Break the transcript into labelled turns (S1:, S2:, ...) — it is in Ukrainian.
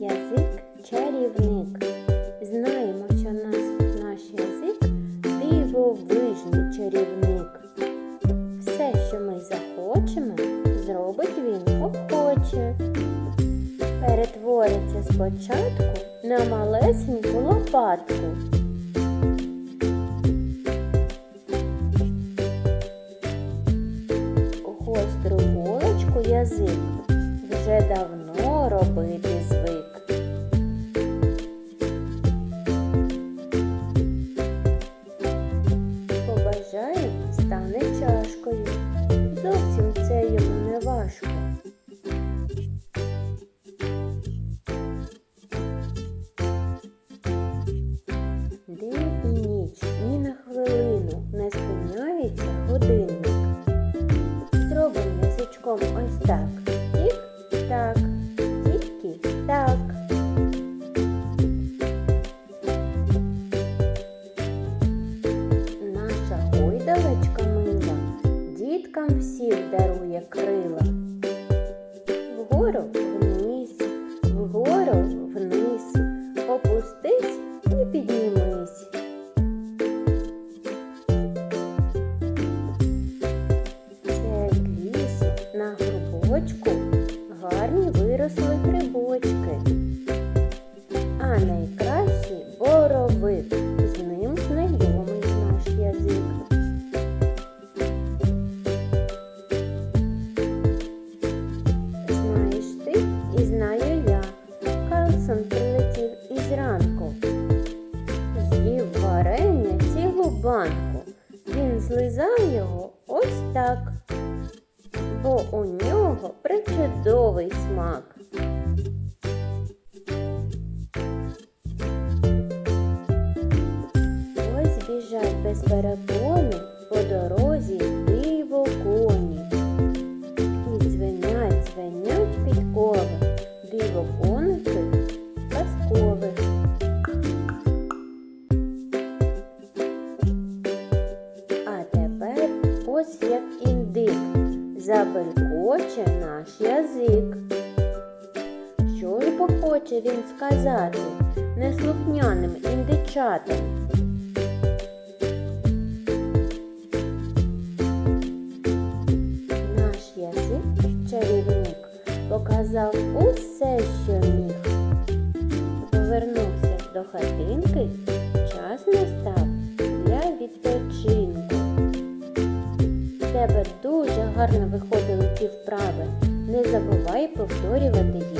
S1: Язик чарівник. Знаємо, що наш, наш язик дивовижний чарівник. Все, що ми захочемо, зробить він охоче. Перетвориться спочатку на малесеньку лопатку. Гостру голочку язик вже давно робити звик. Тік-так, тільки-так. Наша гойдалочка мила діткам всіх дарує крила. Вгору вниз, вгору вниз, опустись і піднімись. Серед лісу на грубочку Карлсон прилетів із ранку. З'їв варення цілу банку. Він злизав його ось так, бо у нього причудовий смак. Ось біжать без перепони по дорозі забелькоче наш язик. Що ж бо хоче він сказати неслухняним індичатам? Наш язик чарівник показав усе, що гарно виходили ті вправи. Не забувай повторювати їх.